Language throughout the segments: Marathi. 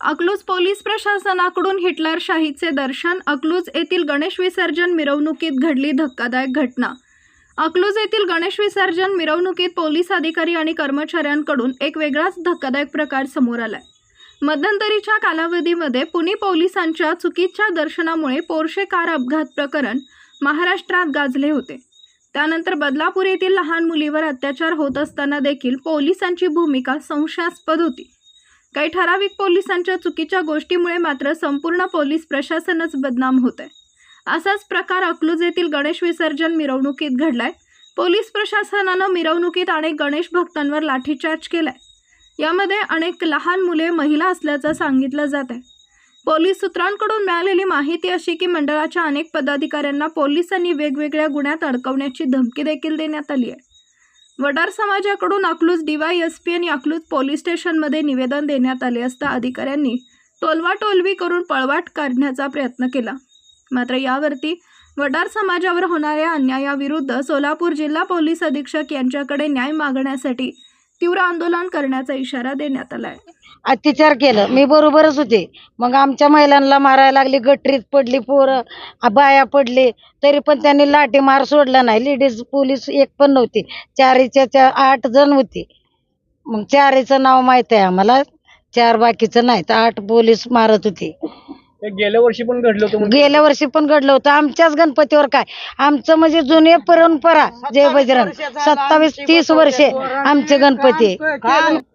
अकलूज पोलीस प्रशासनाकडून हिटलरशाहीचे दर्शन अकलूज येथील गणेश विसर्जन मिरवणुकीत घडली धक्कादायक घटना. अकलूज येथील गणेश विसर्जन मिरवणुकीत पोलीस अधिकारी आणि कर्मचाऱ्यांकडून एक वेगळाच धक्कादायक प्रकार समोर आलाय. मध्यंतरीच्या कालावधीमध्ये पुणे पोलिसांच्या चुकीच्या दर्शनामुळे पोर्शे कार अपघात प्रकरण महाराष्ट्रात गाजले होते. त्यानंतर बदलापूर येथील लहान मुलीवर अत्याचार होत असताना देखील पोलिसांची भूमिका संशयास्पद होती. काही ठराविक पोलिसांच्या चुकीच्या गोष्टीमुळे मात्र संपूर्ण पोलीस प्रशासनच बदनाम होत आहे असाच प्रकार अकलूज येथील गणेश विसर्जन मिरवणुकीत घडलाय. पोलीस प्रशासनानं मिरवणुकीत अनेक गणेश भक्तांवर लाठीचार्ज केलाय. यामध्ये अनेक लहान मुले महिला असल्याचं सांगितलं जात आहे पोलीस सूत्रांकडून मिळालेली माहिती अशी की मंडळाच्या अनेक पदाधिकाऱ्यांना पोलिसांनी वेगवेगळ्या गुन्ह्यात अडकवण्याची धमकी देखील देण्यात आली आहे वडार समाजाकडून अकलूज डीवायएसपी आणि अकलूज पोलीस स्टेशनमध्ये निवेदन देण्यात आले असता अधिकाऱ्यांनी टोलवाटोलवी करून पळवाट काढण्याचा प्रयत्न केला. मात्र यावरती वडार समाजावर होणाऱ्या अन्यायाविरुद्ध सोलापूर जिल्हा पोलीस अधीक्षक यांच्याकडे न्याय मागण्यासाठी तीव्र आंदोलन करण्याचा इशारा देण्यात आला अत्याचार केलं. मी बरोबरच होते. मग आमच्या महिलांना मारायला लागली गटरीत पडली पोरं आ, बाया पडले. तरी पण त्यांनी लाठी मार सोडला नाही. लेडीज पोलीस एक पण नव्हती. चारीच्या चार आठ जण होते. मग चारीचं नाव माहीत आहे आम्हाला. चार बाकीचं नाही तर आठ पोलीस मारत होते. गेल्या वर्षी पण घडलं होतं गेल्या वर्षी पण घडलं होतं. आमच्याच गणपतीवर काय? आमचं म्हणजे जुने परंपरा जय बजरंग. सत्तावीस तीस वर्षे आमचे गणपती.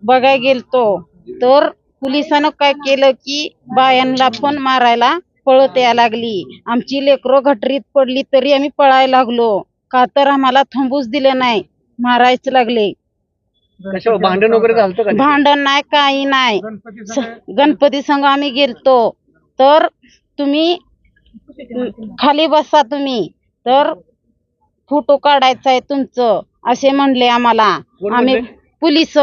बघाय गेलतो. तर पोलिसानं काय केलं की बायांना पण मारायला पळत यायला लागली. आमची लेकरं घटरीत पडली तरी आम्ही पळायला लागलो. का तर आम्हाला थांबूच दिले नाही मारायच लागले. कशावर? भांडण वगैरे झालं का भांडण नाही काही नाही. स- गणपती संघ आम्ही गेलतो. तर तुम्ही खाली बसा तुम्ही. तर फोटो काढायचा आहे तुमचं. असे म्हणले आम्हाला. आम्ही? पोलीस.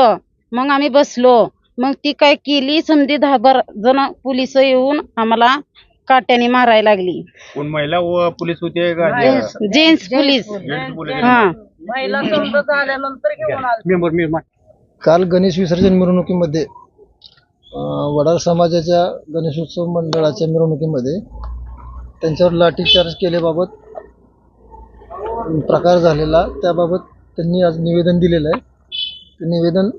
मग आम्ही बसलो. मग ती काय केली? समधी दहा बारा जण पोलीस येऊन आम्हाला काट्याने मारायला लागली. कोण? महिला व पोलीस होते का? जेंट्स. पोलीस. हा. काल गणेश विसर्जन मिरवणुकीमध्ये वडार समाजाच्या गणेशोत्सव मंडळाच्या मिरवणुकीमध्ये त्यांच्यावर लाठीचार्ज केल्याबाबत प्रकार झालेला. त्याबाबत त्यांनी आज निवेदन दिलेलं आहे. ते निवेदन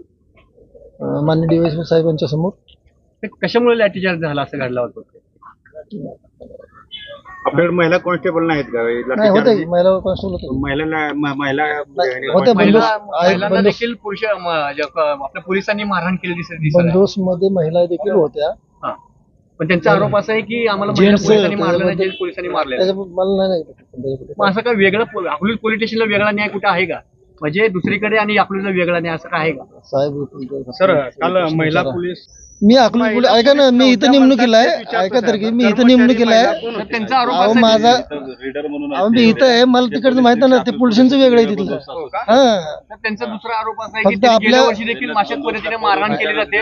माननीय डी वाय साहेबांच्या समोर ते कशामुळे लाठीचार्ज झाला असं घडला होता? आपल्याकडे महिला कॉन्स्टेबल नाहीत का? नाही होते महिला कॉन्स्टेबल होते महिला होते महिला आहे, महिलांना देखील पुरुष म- ज- क- आपल्या पोलिसांनी मारहाण केली दिसत दिसत आहे. बंदोबस्त मध्ये महिला देखील होत्या. हा. पण त्यांचा आरोप असा आहे की आम्हाला महिला जेंट्स पोलिसांनी मारलं नाही त्याच्याबद्दल- जेंट्स पोलिसांनी मारले त्याच्या मला नाही त्याच्याबद्दल. मग असं काय वेगळं पो- अकलूज पोलीस स्टेशनला वेगळा न्याय कुठे आहे का? म्हणजे दुसरीकडे आणि अकलूजला वेगळा न्याय असं काय आहे का? साहेब सर काल महिला पोलीस मी अकलूज पोलीस ऐका ना मी इथं नेमणुकीला आहे ऐका तर की मी इथं नेमणुकीला आहे तर त्यांचा आरोप अहो असा आहे माझा अहो मी इथं आहे मला तिकडचं माहीत नाही ना ते पोलिसांचं वेगळं आहे तिथलं. हा. तर त्यांचा दुसरा आरोप असा आहे की फक्त त्यांनी आपल्या- गेल्या वर्षी देखील माशात पद्धतीने मारहाण केली जाते.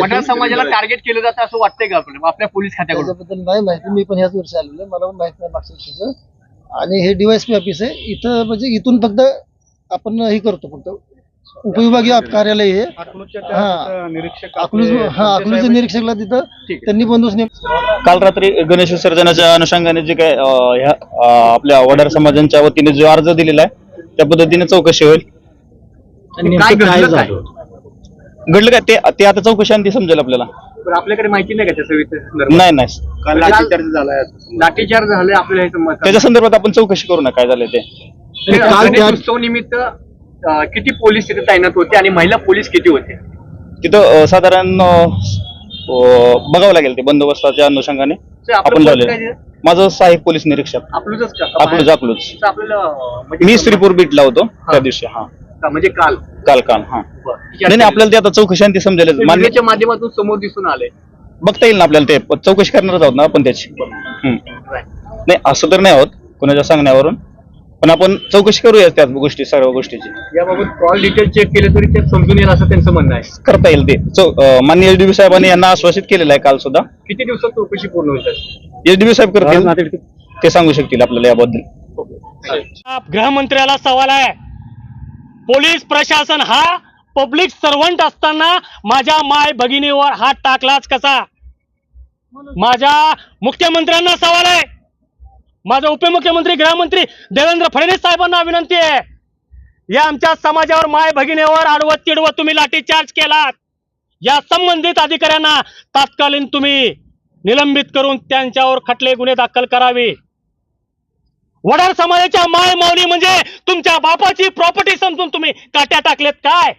मटार समाजाला टार्गेट केलं जातं असं वाटतंय का आपल्याला आपल्या पोलीस खात्याकडून? त्याच्याबद्दल नाही माहिती. मी पण ह्याच वर्षी आलेलो आहे. मला पण माहीत नाही मागच्या वर्षीचं. आणि हे डीवायसपी ऑफिस आहे. इथं म्हणजे इथून फक्त आपण हे करतो फक्त. उपविभागीय कार्यालय हे. हा. निरीक्षक अकलूज हा अकलूजच्या निरीक्षकला तिथं त्यांनी बंदोबस्त नेम काल रात्री गणेश विसर्जनाच्या अनुषंगाने जे काय अं, ह्या अं, आपल्या वडार समाजांच्या वतीने जो अर्ज दिलेला आहे त्या पद्धतीने चौकशी होईल. आणि काय घडलं काय घडलं काय? ते ते आता चौकशी आणि ती समजेल आपल्याला. बरं, आपल्याकडे माहिती नाही का त्याच्या संदर्भात? नाही नाही. काल लाठीचार्ज झालाय लाठीचार्ज झाले आपल्याला हे समजतं. त्याच्या संदर्भात आपण चौकशी करू ना काय झालं ते. गणेश उत्सव निमित्त किती पोलीस तिथे तैनात होते आणि महिला पोलीस किती होते? तिथं अं, साधारण अं, अं, बघावं लागेल ते बंदोबस्ताच्या अनुषंगाने. ते आपलं आपण काय ते? माझं सहाय्यक पोलीस निरीक्षक. अकलूजच का? अकलूज अकलूज तर आपल्याला अं, म्हणजे मी श्रीपूर बीटला होतो त्या दिवशी हा. का, म्हणजे काल? काल काल हा. नाही नाही आपल्याला ते आता चौकशी आणि ती मान्य माध्यमातून समोर दिसून आले. बघता येईल ना आपल्याला ते. चौकशी करणारच आहोत ना आपण त्याची. हम्म. नाही असं तर नाही आहोत कोणाच्या सांगण्यावरून. पण आपण चौकशी करूया त्या गोष्टी सर्व गोष्टीची. याबाबत कॉल डिटेल चेक केले तरी ते समजून येईल असं त्यांचं म्हणणं आहे. करता येईल ते. चौ अं, माननीय एसडीबी साहेबांनी यांना आश्वासित केलेलं आहे काल सुद्धा. किती दिवसात चौकशी पूर्ण होईल एसडीबी साहेब करतील? ते सांगू शकतील आपल्याला याबद्दल. गृहमंत्र्याला सवाल आहे. पोलीस प्रशासन हा पब्लिक सर्वंट असताना माझ्या माय भगिनीवर हात टाकलाच कसा? माझ्या मुख्यमंत्र्यांना सवाल आहे. माझा उपमुख्यमंत्री गृहमंत्री देवेंद्र फडणवीस साहेबांना विनंती आहे. या आमच्या समाजावर माय भगिनीवर आडवत तिडवत तुम्ही लाठीचार्ज केलात. या संबंधित अधिकाऱ्यांना तात्कालीन तुम्ही निलंबित करून त्यांच्यावर खटले गुन्हे दाखल करावे. वडार समाजाच्या माय माऊली म्हणजे तुमच्या बापाची प्रॉपर्टी समजून तुम्ही काट्या टाकलेत काय?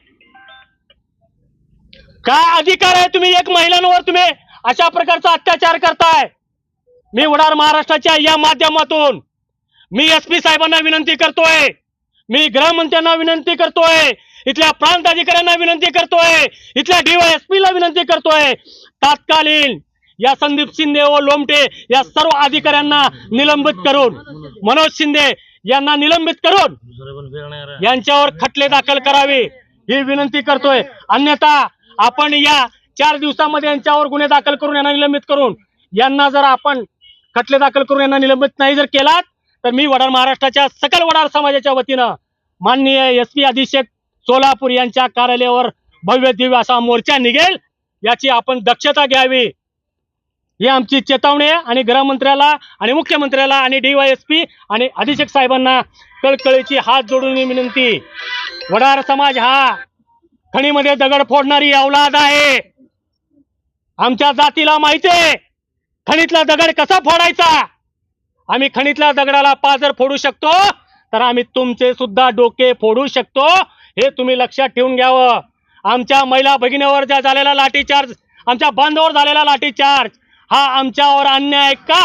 काय अधिकार आहे तुम्ही एक महिलांवर तुम्ही अशा प्रकारचा अत्याचार करताय? मी उडार महाराष्ट्राच्या या माध्यमातून मी एस पी साहेबांना विनंती करतोय. मी गृहमंत्र्यांना विनंती करतोय. इथल्या प्रांत अधिकाऱ्यांना विनंती करतोय. इथल्या डीवायएसपी ला विनंती करतोय. तात्कालीन या संदीप शिंदे व लोमटे या सर्व अधिकाऱ्यांना निलंबित करून मनोज शिंदे यांना निलंबित करून यांच्यावर खटले दाखल करावे ही विनंती करतोय. अन्यथा आपण या चार दिवसामध्ये यांच्यावर गुन्हे दाखल करून यांना निलंबित करून यांना जर आपण खटले दाखल करून यांना निलंबित नाही जर केलात तर मी वडार महाराष्ट्राच्या सकल वडार समाजाच्या वतीनं माननीय एस पी अधीक्षक सोलापूर यांच्या कार्यालयावर भव्य दिव्य असा मोर्चा निघेल याची आपण दक्षता घ्यावी. ही आमची चेतावणी आहे आणि गृहमंत्र्याला आणि मुख्यमंत्र्याला आणि डीवायएसपी आणि अधीक्षक साहेबांना कळकळीची हात जोडून विनंती. वडार समाज हा खणीमध्ये दगड फोडणारी अवलाद आहे. आमच्या जातीला माहिती आहे. खणीतला दगड कसा फोडायचा? आम्ही खणीतल्या दगडाला पाजर फोडू शकतो तर आम्ही तुमचे सुद्धा डोके फोडू शकतो हे तुम्ही लक्षात ठेवून घ्यावं. आमच्या महिला भगिनीवर ज्या झालेला लाठीचार्ज आमच्या बांधावर झालेला लाठीचार्ज हा आमच्यावर अन्याय आहे का?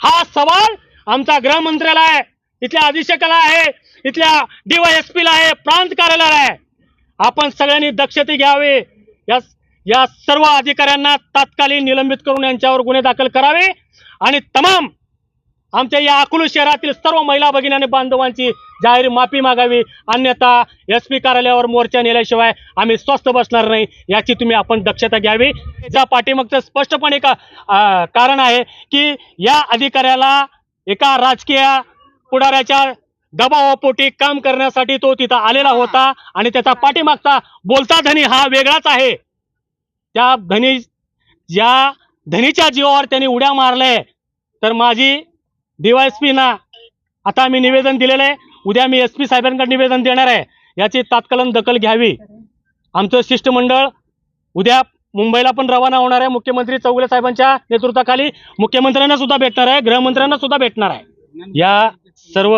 हा सवाल आमचा गृहमंत्र्याला आहे इथल्या अधीक्षकाला आहे इथल्या डीवायएसपीला आहे प्रांत कार्यालयाला आहे. आपण सगळ्यांनी दक्षते घ्यावे. या या सर्व अधिकाऱ्यांना तात्कालीन निलंबित करून यांच्यावर गुन्हे दाखल करावे आणि तमाम आमच्या या अकलूज शहरातील सर्व महिला भगिनी आणि बांधवांची जाहीर माफी मागावी. अन्यथा एस पी कार्यालयावर मोर्चा नेल्याशिवाय आम्ही स्वस्थ बसणार नाही याची तुम्ही आपण दक्षता घ्यावी. ज्या पाठीमागचं स्पष्टपणे का कारण आहे की या अधिकाऱ्याला एका राजकीय पुढाऱ्याच्या दबावापोटी काम करण्यासाठी तो तिथं आलेला होता आणि त्याचा पाठीमागचा बोलता धनी हा वेगळाच आहे. त्या धनी ज्या धनीच्या जीवावर त्यांनी उड्या मारल्या तर माझी डीवायएसपी ना आता मी निवेदन दिलेलं आहे. उद्या मी एस पी साहेबांकडे निवेदन देणार आहे. याची तात्कालीन दखल घ्यावी. आमचं शिष्टमंडळ उद्या मुंबईला पण रवाना होणार आहे. मुख्यमंत्री चौगुले साहेबांच्या नेतृत्वाखाली मुख्यमंत्र्यांना सुद्धा भेटणार आहे. गृहमंत्र्यांना सुद्धा भेटणार आहे. या सर्व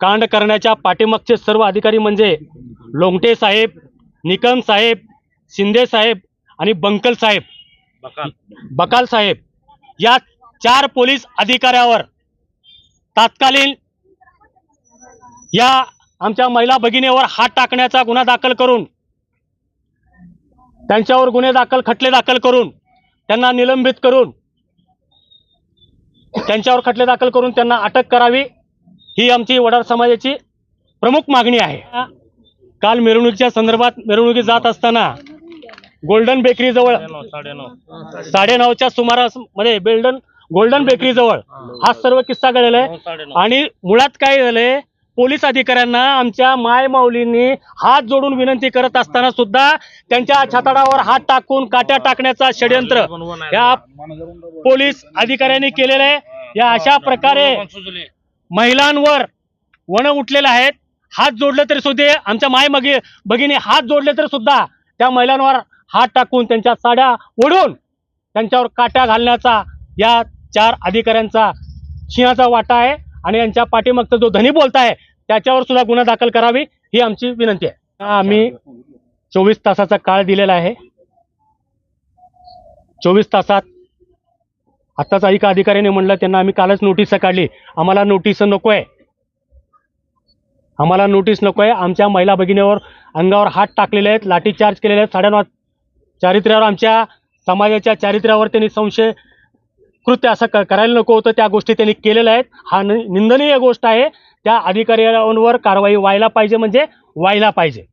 कांड करण्याच्या पाठीमागचे सर्व अधिकारी म्हणजे लोंगटे साहेब निकम साहेब शिंदे साहेब आणि बंकल साहेब. बकाल. साहेब. या चार पोलीस अधिकाऱ्यावर तात्कालीन या आमच्या महिला भगिनीवर हात टाकण्याचा गुन्हा दाखल करून त्यांच्यावर गुन्हे दाखल खटले दाखल करून त्यांना निलंबित करून त्यांच्यावर खटले दाखल करून त्यांना अटक करावी ही आमची वडार समाजाची प्रमुख मागणी आहे. काल मिरवणुकीच्या संदर्भात मिरवणुकीत जात असताना गोल्डन बेकरी जवळ. साडेनऊच्या सुमारासमध्ये बेल्डन गोल्डन बेकरी जवळ. हा सर्व किस्सा घडलेला आहे. आणि मुळात काय झालंय? पोलीस अधिकाऱ्यांना आमच्या माय माऊलींनी हात जोडून विनंती करत असताना सुद्धा त्यांच्या छताडावर हात टाकून काट्या टाकण्याचा षडयंत्र या पोलीस अधिकाऱ्यांनी केलेलं आहे. या अशा प्रकारे महिलांवर वन उठलेले आहेत. हात जोडले तरी सुद्धा आमच्या माय मगे भगिनी हात जोडले तरी सुद्धा त्या महिलांवर हात टाकून त्यांच्या साड्या ओढून त्यांच्यावर काट्या घालण्याचा या चार अधिकाऱ्यांचा सिंहाचा वाटा आहे आणि यांच्या पाठीमागचा जो धनी बोलताय त्याच्यावर सुद्धा गुन्हा दाखल करावी ही आमची विनंती आहे. आम्ही चोवीस तासाचा काळ दिलेला आहे. चोवीस तासात आत्ताच एका अधिकाऱ्याने म्हणलं त्यांना आम्ही कालच नोटीस काढली. आम्हाला नोटीस नको आहे आम्हाला नोटीस नको आहे आमच्या महिला भगिनीवर अंगावर हात टाकलेले आहेत लाठीचार्ज केलेले आहेत साड्यांवर चारित्र्यावर आमच्या समाजाच्या चारित्र्यावर त्यांनी संशय कृत्य असं क- करायला नको होतं. त्या गोष्टी त्यांनी केलेल्या आहेत. हा नि- निंदनीय गोष्ट आहे. त्या अधिकाऱ्यांवर कारवाई व्हायला पाहिजे म्हणजे व्हायला पाहिजे.